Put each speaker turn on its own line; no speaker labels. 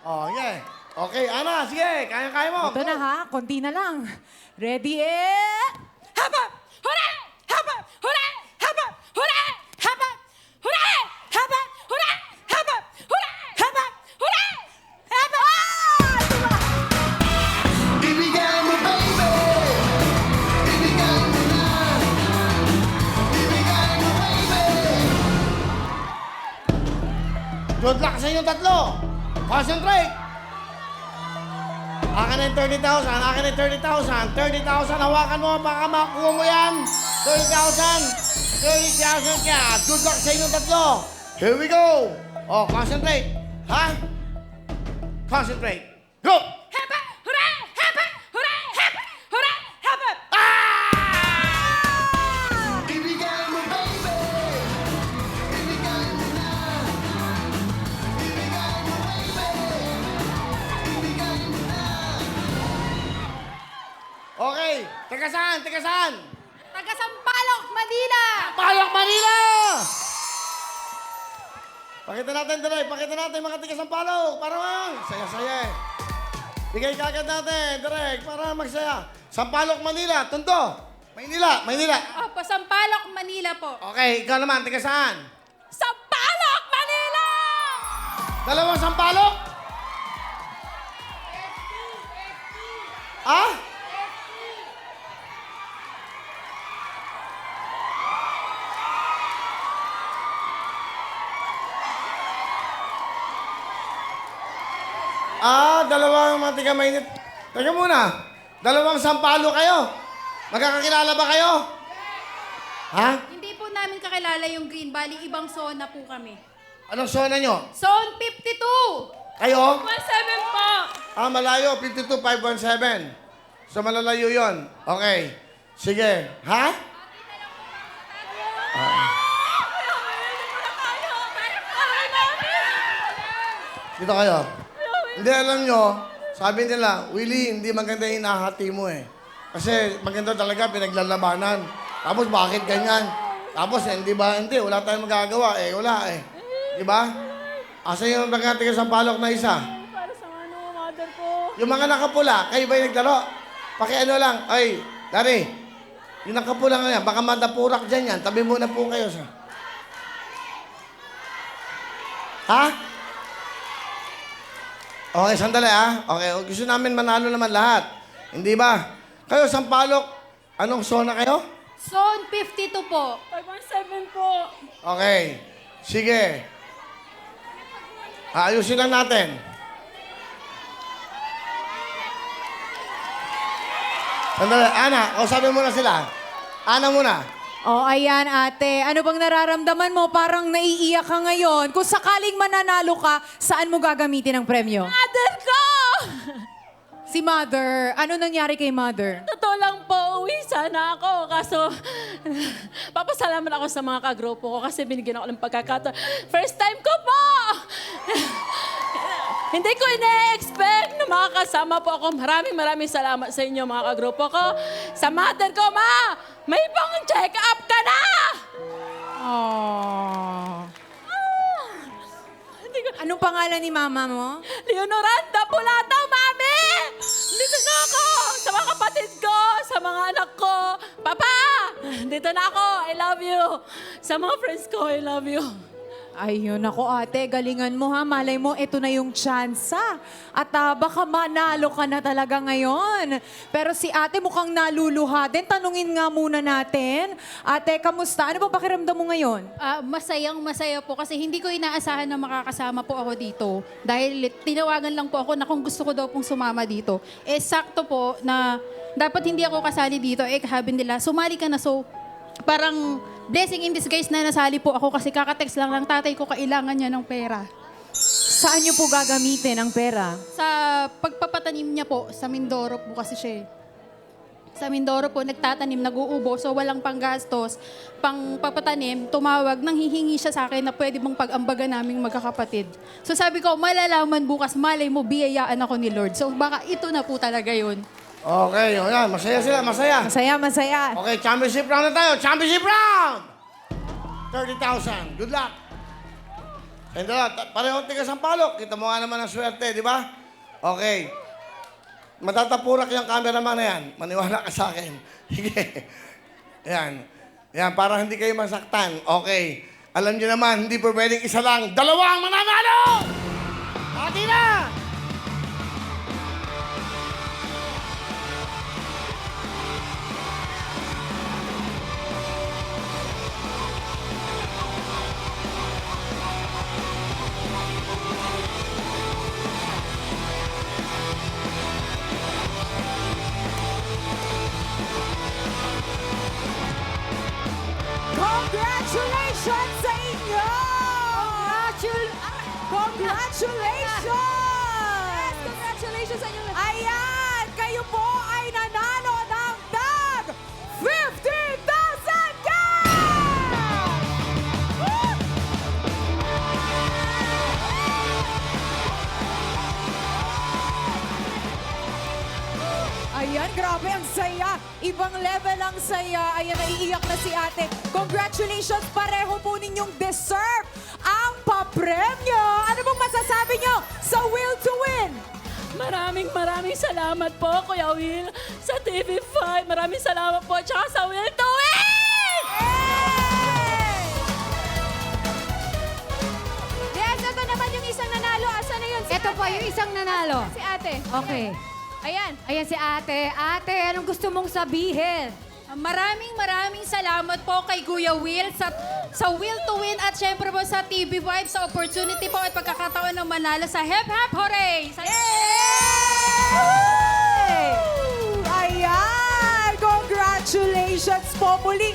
Oh, yeah. Okay, Ana, sige. Kaya-kaya mo.
Ito na ha, konti na lang. Ready, eh?
Haba! Hurra! Haba! Hurra! Haba! Hurra! Haba! Hurra! Haba! Hurra! Haba! Hurra! Haba! Hurra! Haba! Ah! Diba?
Ibigay mo, baby! Ibigay mo na! Ibigay mo, baby!
Good luck sa inyong tatlo. Concentrate. Akin na yung 30,000. Akin na yung 30,000. 30,000. Hawakan mo. Baka makuha mo yan. 30,000. 30,000 ka. Good luck sa inyong tatlo. Here we go. Oh, concentrate. Ha? Concentrate. Go! Saan? Teka saan?
Taga Sampaloc, Manila!
Palok, Manila! Pakita natin, Dre. Pakita natin mga tigas ng palok. Para mang saya-saya eh. Bigay kagad natin, Direk, para magsaya. Sampalok, Manila. Tunto. Maynila, Maynila.
Opo, Sampaloc, Manila po.
Okay, ikaw naman, tiga saan?
Sampaloc, Manila!
Dalawang sampalok? Ah? Ah, dalawang mga tiga mainit. Teka muna. Dalawang sampalo kayo. Magkakakilala ba kayo? Ha?
Hindi po namin kakilala yung Green Valley, ibang zona po kami.
Anong zona nyo?
Zone 52!
Kayo?
17 po!
Ah, malayo. 52517. So, malalayo yon. Okay. Sige. Ha? Dito kayo. Hindi, alam nyo, sabi nila, Willie, hindi maganda yung hinahati mo eh. Kasi maganda talaga pinaglalabanan. Tapos bakit ganyan? Tapos eh, hindi ba, hindi, wala tayong magagawa eh, wala eh. Di ba? Asa yung mga tiga sa palok na isa?
Para sa ano, mother ko.
Yung mga nakapula, kayo ba yung naglaro? Pakiano lang, ay, Dari, yung nakapula nga yan, baka madapurak dyan yan, tabi muna po kayo sa... Ha? Okay, sandali ah. Okay, gusto namin manalo naman lahat. Hindi ba? Kayo, Sampalok, anong zona kayo?
Zone 52 po. 517 po.
Okay, sige. Ayusin lang natin. Sandali, Ana, kausapin mo na sila. Ana muna.
Oh, ayan ate. Ano bang nararamdaman mo? Parang naiiyak ka ngayon. Kung sakaling mananalo ka, saan mo gagamitin ang premyo?
Mother ko!
Si Mother. Ano nangyari kay Mother?
Totoo lang po, uwi sana ako. Kaso, papasalamat ako sa mga kagrupo ko kasi binigyan ako ng pagkakataon. First time ko po! Hindi ko ina-expect na makakasama po ako. Maraming maraming salamat sa inyo mga kagrupo ko. Sa mother ko, ma! May pang check up ka na!
Oh. Anong pangalan ni mama mo?
Leonoranda Pulato, mami! Dito na ako! Sa mga kapatid ko, sa mga anak ko. Papa! Dito na ako. I love you. Sa mga friends ko, I love you.
Ayun ako ate, galingan mo ha. Malay mo, ito na yung tsansa. At ah, baka manalo ka na talaga ngayon. Pero si ate mukhang naluluha din. Tanungin nga muna natin. Ate, kamusta? Ano ba pakiramdam mo ngayon?
Ah, masayang masaya po kasi hindi ko inaasahan na makakasama po ako dito. Dahil tinawagan lang po ako na kung gusto ko daw pong sumama dito. Eh sakto po na dapat hindi ako kasali dito. Eh kahabi nila, sumali ka na so parang blessing in disguise na nasali po ako kasi kakatext lang lang tatay ko kailangan niya ng pera.
Saan niyo po gagamitin ang pera?
Sa pagpapatanim niya po, sa Mindoro po kasi siya eh. Sa Mindoro po, nagtatanim, nag-uubo, so walang panggastos. Pang papatanim, tumawag, nang hihingi siya sa akin na pwede bang pag-ambaga naming magkakapatid. So sabi ko, malalaman bukas, malay mo, biyayaan ako ni Lord. So baka ito na po talaga yun.
Okay, o yan. Masaya sila, masaya.
Masaya, masaya.
Okay, championship round na tayo. Championship round! 30,000. Good luck. Kayong dalawa, ta- parehong tigas ang palok. Kita mo nga naman ang swerte, di ba? Okay. Matatapurak yung cameraman na yan. Maniwala ka sa akin. Sige. Yan. Yan, para hindi kayo masaktan. Okay. Alam niyo naman, hindi po pwedeng isa lang. Dalawa ang mananalo! Hati na!
Congratulations! Congratulations
sa inyo.
Ayan! Kayo po ay nanalo ng tag 50,000 cash! Woo! Ayan, grabe ang saya. Ibang level ang saya. Ayan, naiiyak na si ate. Congratulations, pareho po ninyong deserve ang papremyo.
Maraming maraming salamat po, Kuya Will, sa TV5. Maraming salamat po, tsaka sa Will to Win!
Yes, ito naman yung isang nanalo. Asa na yun? Si
Ito po yung isang nanalo.
Si ate.
Okay.
Ayan.
Ayan si ate. Ate, anong gusto mong sabihin?
Maraming maraming salamat po kay Kuya Will sa sa Will to Win at syempre po sa TV Vibe sa opportunity po at pagkakataon ng manalo sa Hep Hep Hooray! Sa-
Ayan! Congratulations po muli.